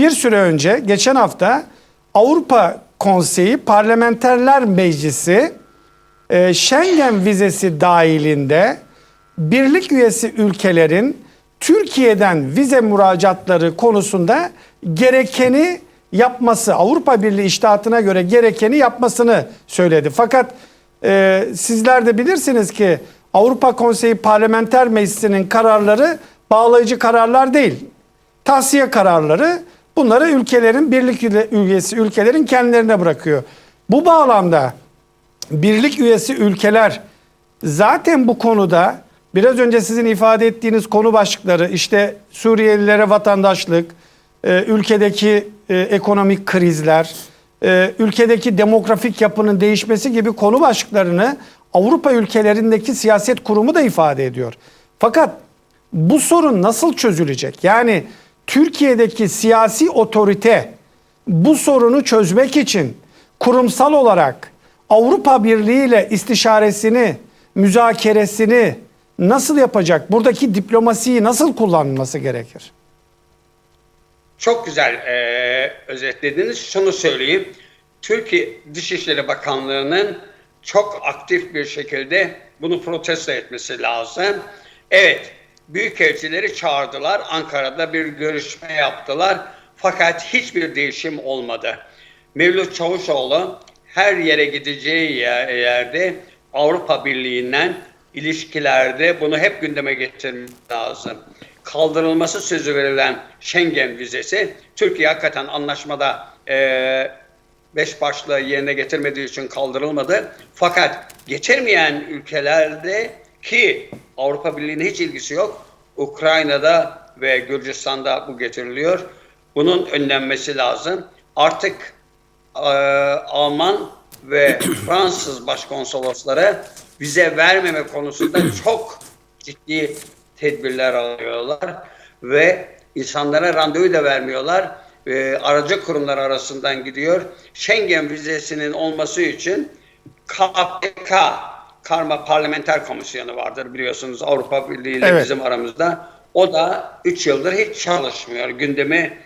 bir süre önce geçen hafta Avrupa Konseyi Parlamenterler Meclisi e, Schengen vizesi dahilinde birlik üyesi ülkelerin Türkiye'den vize müracaatları konusunda gerekeni yapması, Avrupa Birliği iştahatına göre gerekeni yapmasını söyledi. Fakat e, sizler de bilirsiniz ki Avrupa Konseyi Parlamenter Meclisi'nin kararları bağlayıcı kararlar değil. Tavsiye kararları bunları ülkelerin birlik üyesi ülkelerin kendilerine bırakıyor. Bu bağlamda birlik üyesi ülkeler zaten bu konuda biraz önce sizin ifade ettiğiniz konu başlıkları işte Suriyelilere vatandaşlık, e, ülkedeki e, ekonomik krizler, e, ülkedeki demografik yapının değişmesi gibi konu başlıklarını Avrupa ülkelerindeki siyaset kurumu da ifade ediyor. Fakat bu sorun nasıl çözülecek? Yani Türkiye'deki siyasi otorite bu sorunu çözmek için kurumsal olarak Avrupa Birliği ile istişaresini, müzakeresini nasıl yapacak? Buradaki diplomasiyi nasıl kullanması gerekir? Çok güzel e, özetlediniz. Şunu söyleyeyim. Türkiye Dışişleri Bakanlığı'nın çok aktif bir şekilde bunu protesto etmesi lazım. Evet, büyükelçileri çağırdılar. Ankara'da bir görüşme yaptılar. Fakat hiçbir değişim olmadı. Mevlüt Çavuşoğlu her yere gideceği yer- yerde Avrupa Birliği'nden ilişkilerde bunu hep gündeme getirmek lazım. Kaldırılması sözü verilen Schengen vizesi Türkiye hakikaten anlaşmada eee beş başlığı yerine getirmediği için kaldırılmadı. Fakat geçirmeyen ülkelerde ki Avrupa Birliği'ne hiç ilgisi yok. Ukrayna'da ve Gürcistan'da bu getiriliyor. Bunun önlenmesi lazım. Artık e, Alman ve Fransız başkonsolosları vize vermeme konusunda çok ciddi tedbirler alıyorlar ve insanlara randevu da vermiyorlar. E, aracı kurumlar arasından gidiyor. Schengen vizesinin olması için KPK Karma Parlamenter Komisyonu vardır biliyorsunuz Avrupa Birliği ile Evet. bizim aramızda. O da 3 yıldır hiç çalışmıyor. Gündemi